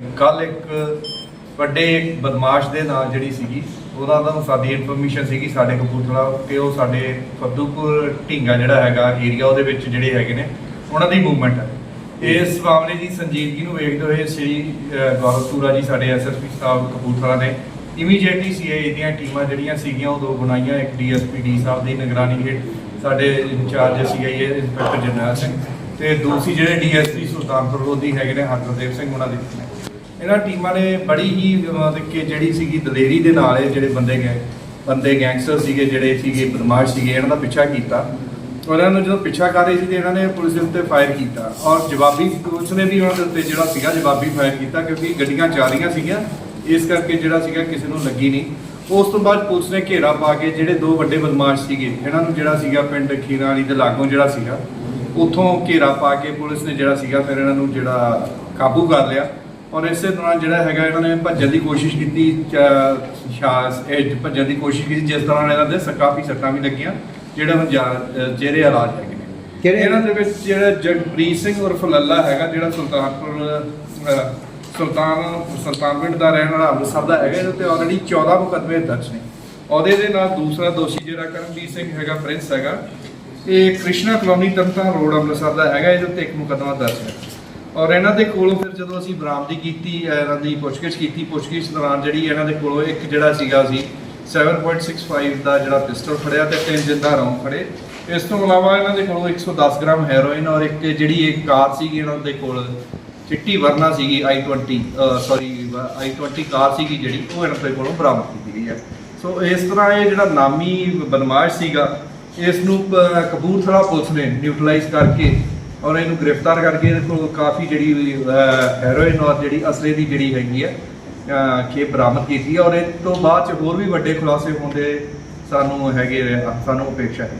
ਕੱਲ ਇੱਕ ਵੱਡੇ ਬਦਮਾਸ਼ ਦੇ ਨਾਲ ਜਿਹੜੀ ਸੀਗੀ ਉਹਨਾਂ ਦਾ ਸਾਡੀ ਇਨਫੋਰਮੇਸ਼ਨ ਸੀਗੀ ਸਾਡੇ ਕਪੂਰਥਲਾ ਕਿ ਉਹ ਸਾਡੇ ਫੱਦੂਪੁਰ ਢੀਂਗਾ ਜਿਹੜਾ ਹੈਗਾ ਏਰੀਆ ਉਹਦੇ ਵਿੱਚ ਜਿਹੜੇ ਹੈਗੇ ਨੇ ਉਹਨਾਂ ਦੀ ਮੂਵਮੈਂਟ ਹੈ। ਇਸ ਮਾਮਲੇ ਦੀ ਸੰਜੀਦਗੀ ਨੂੰ ਵੇਖਦੇ ਹੋਏ ਸ੍ਰੀ ਅਹ, ਗੌਰਵ ਸੂਰਾ ਜੀ ਸਾਡੇ ਐਸਐਸਪੀ ਸਾਹਿਬ ਕਪੂਰਥਲਾ ਨੇ ਇਮੀਡੀਏਟਲੀ ਸੀਆਈਏ ਦੀਆਂ ਟੀਮਾਂ ਜਿਹੜੀਆਂ ਸੀਗੀਆਂ ਉਹ ਦੋ ਬਣਾਈਆਂ ਇੱਕ ਡੀਐਸਪੀ ਡੀ ਸਾਹਿਬ ਦੀ ਨਿਗਰਾਨੀ ਹੇਠ ਸਾਡੇ in charge CIA inspector Jarnail Singh ਤੇ ਦੂਸਰੀ ਜਿਹੜੇ ਡੀਐਸਪੀ ਸੁਲਤਾਨਪੁਰ ਲੋਧੀ ਹੈਗੇ ਨੇ ਹਰਗੁਰਦੇਵ ਸਿੰਘ ਉਹਨਾਂ ਦੀ ਇਹਨਾਂ ਟੀਮਾਂ ਨੇ ਬੜੀ ਹੀ, ਮਤਲਬ ਕਿ ਜਿਹੜੀ ਸੀਗੀ ਦਲੇਰੀ ਦੇ ਨਾਲ ਇਹ ਜਿਹੜੇ ਬੰਦੇ ਗਏ ਬੰਦੇ ਗੈਂਗਸਟਰ ਸੀਗੇ, ਜਿਹੜੇ ਸੀਗੇ ਬਦਮਾਸ਼ ਸੀਗੇ, ਇਹਨਾਂ ਦਾ ਪਿੱਛਾ ਕੀਤਾ। ਉਹਨਾਂ ਨੂੰ ਜਦੋਂ ਪਿੱਛਾ ਕਰ ਰਹੇ ਸੀ ਤੇ ਇਹਨਾਂ ਨੇ ਪੁਲਿਸ ਦੇ ਉੱਤੇ ਫਾਇਰ ਕੀਤਾ। ਔਰ ਜਵਾਬੀ, ਪੁਲਿਸ ਨੇ ਵੀ ਉਹਨਾਂ ਦੇ ਉੱਤੇ ਜਿਹੜਾ ਸੀਗਾ ਜਵਾਬੀ ਫਾਇਰ ਕੀਤਾ ਕਿਉਂਕਿ ਗੱਡੀਆਂ ਚੱਲ ਰਹੀਆਂ ਸੀਗੀਆਂ, ਇਸ ਕਰਕੇ ਜਿਹੜਾ ਸੀਗਾ ਕਿਸੇ ਨੂੰ ਲੱਗੀ ਨਹੀਂ। ਉਸ ਤੋਂ ਬਾਅਦ ਪੁਲਿਸ ਨੇ ਘੇਰਾ ਪਾ ਕੇ ਜਿਹੜੇ ਦੋ ਵੱਡੇ ਬਦਮਾਸ਼ ਸੀਗੇ, ਇਹਨਾਂ ਨੂੰ ਜਿਹੜਾ ਸੀਗਾ ਪਿੰਡ ਖੀਰਾ ਵਾਲੀ ਦੇ ਲਾਗੋਂ ਜਿਹੜਾ ਸੀਗਾ, ਉਥੋਂ ਘੇਰਾ ਪਾ ਕੇ ਪੁਲਿਸ ਨੇ ਜਿਹੜਾ ਸੀਗਾ ਫਿਰ ਇਹਨਾਂ ਨੂੰ ਜਿਹੜਾ ਕਾਬੂ ਕਰ ਲਿਆ। ਔਰ ਇਸੇ ਦੌਰਾਨ ਜਿਹੜਾ ਹੈਗਾ ਇਹਨਾਂ ਨੇ ਭੱਜਣ ਦੀ ਕੋਸ਼ਿਸ਼ ਕੀਤੀ ਸ਼ਾਸ ਇਹ ਭੱਜਣ ਦੀ ਕੋਸ਼ਿਸ਼ ਕੀਤੀ ਜਿਸ ਦੌਰਾਨ ਇਹਨਾਂ ਦੇ ਕਾਫੀ ਸੱਟਾਂ ਵੀ ਲੱਗੀਆਂ ਜਿਹੜਾ ਹੁਣ ਜਿਹੜੇ ਇਲਾਜ ਹੈਗੇ ਨੇ। ਕਿਹੜੇ- ਇਹਨਾਂ ਦੇ ਵਿੱਚ ਜਿਹੜਾ ਜਗਪ੍ਰੀਤ ਸਿੰਘ ਉਰਫ ਲੱਲਾ ਹੈਗਾ ਜਿਹੜਾ ਸੁਲਤਾਨਪੁਰ ਸੁਲਤਾਨ ਸੁਲਤਾਨ ਪਿੰਡ ਦਾ ਰਹਿਣ ਵਾਲਾ ਅੰਮ੍ਰਿਤਸਰ ਦਾ ਹੈਗਾ ਇਹਦੇ ਤੇ ਆਲਰੇਡੀ 14 ਮੁਕੱਦਮੇ ਦਰਜ ਨੇ। ਉਹਦੇ ਦੇ ਨਾਲ ਦੂਸਰਾ ਦੋਸ਼ੀ ਜਿਹੜਾ ਕਰਮਜੀਤ ਸਿੰਘ ਹੈਗਾ ਪ੍ਰਿੰਸ ਹੈਗਾ ਇਹ ਕ੍ਰਿਸ਼ਨਾ ਕਲੋਨੀ ਤੰਤਾ ਰੋਡ ਅੰਮ੍ਰਿਤਸਰ ਦਾ ਹੈਗਾ ਇਹਦੇ ਉੱਤੇ ਇੱਕ ਮੁਕੱਦਮਾ ਦਰਜ ਹੈ। ਔਰ ਇਹਨਾਂ ਦੇ ਕੋਲੋਂ ਫਿਰ ਜਦੋਂ ਅਸੀਂ ਬਰਾਮਦੀ ਕੀਤੀ, ਇਹਨਾਂ ਦੀ ਪੁੱਛਗਿੱਛ ਕੀਤੀ, ਪੁੱਛਗਿੱਛ ਦੌਰਾਨ ਜਿਹੜੀ ਇਹਨਾਂ ਦੇ ਕੋਲੋਂ ਇੱਕ ਜਿਹੜਾ ਸੀਗਾ ਸੀ 7.65 ਦਾ ਜਿਹੜਾ ਪਿਸਟਲ ਫੜਿਆ ਤੇ ਤਿੰਨ ਜਿੰਦਾ ਰੌਂਦ ਫੜੇ। ਇਸ ਤੋਂ ਇਲਾਵਾ ਇਹਨਾਂ ਦੇ ਕੋਲੋਂ 110 ਗ੍ਰਾਮ ਹੈਰੋਇਨ ਔਰ ਇੱਕ ਜਿਹੜੀ ਇੱਕ ਕਾਰ ਸੀਗੀ, ਇਹਨਾਂ ਦੇ ਕੋਲ ਚਿੱਟੀ ਵਰਨਾ ਸੀਗੀ i20 ਸੌਰੀ i20 ਕਾਰ ਸੀਗੀ ਜਿਹੜੀ, ਉਹ ਇਹਨਾਂ ਦੇ ਕੋਲੋਂ ਬਰਾਮਦ ਕੀਤੀ ਗਈ ਹੈ। ਸੋ ਇਸ ਤਰ੍ਹਾਂ ਇਹ ਜਿਹੜਾ ਨਾਮੀ ਬਦਮਾਸ਼ ਸੀਗਾ, ਇਸ ਨੂੰ ਕਪੂਰਥਲਾ ਪੁਲਿਸ ਨੇ ਨਿਊਟਰਲਾਈਜ਼ ਕਰਕੇ ਔਰ ਇਹਨੂੰ ਗ੍ਰਿਫਤਾਰ ਕਰਕੇ ਇਹਦੇ ਕੋਲ ਕਾਫੀ ਜਿਹੜੀ ਹੈਰੋਇਨ ਔਰ ਜਿਹੜੀ ਅਸਲੇ ਦੀ ਜਿਹੜੀ ਹੈਗੀ ਹੈ ਅਹ, ਖੇਪ ਬਰਾਮਦ ਕੀਤੀ ਹੈ ਔਰ ਇਹ ਤੋਂ ਬਾਅਦ ਚ ਹੋਰ ਵੀ ਵੱਡੇ ਖੁਲਾਸੇ ਹੋਣ ਦੇ ਸਾਨੂੰ ਹੈਗੇ ਸਾਨੂੰ ਅਪੇક્ષਾ ਹੈ।